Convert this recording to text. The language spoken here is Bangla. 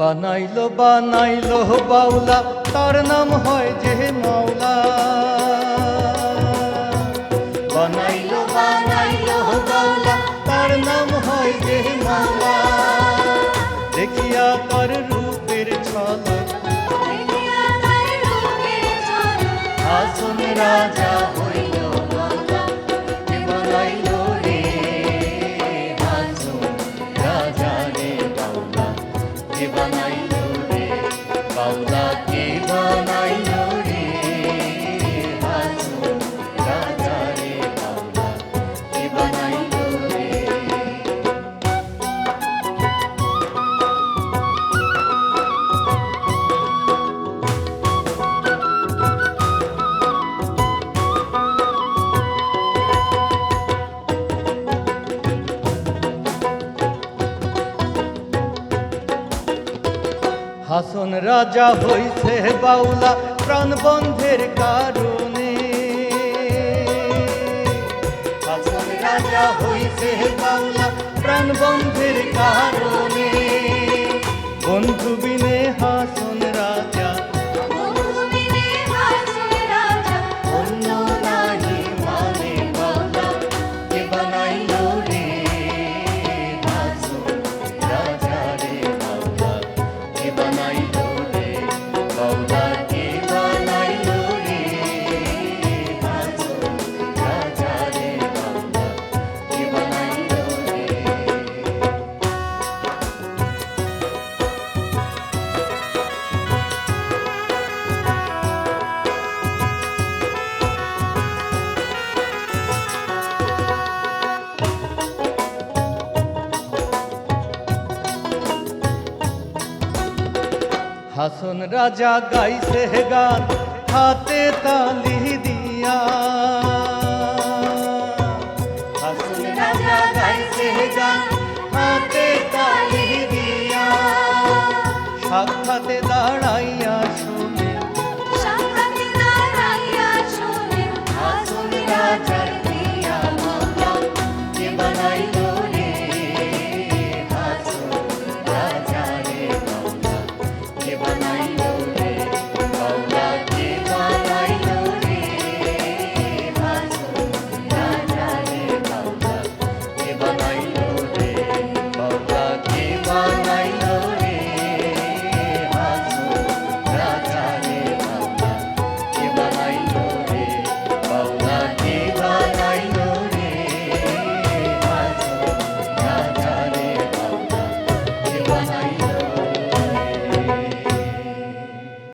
বানাইলো বানাইলো বাউলা। তার নাম হয় যে মাওলা। বানাইলো বানাইলো বাউলা। তার নাম হয় যে মাওলা। দেখিয়া তার রূপের আসন রাজা হইল বানাইলো রে? আসন রাজা রে বাউলা হাসন রাজা হইছে বাউলা প্রাণবন্ধের কারণে। হাসন রাজা হইছে বাউলা প্রাণবন্ধের কারণে। হাসন রাজা গাইছে গান হাতে তালি দিয়া।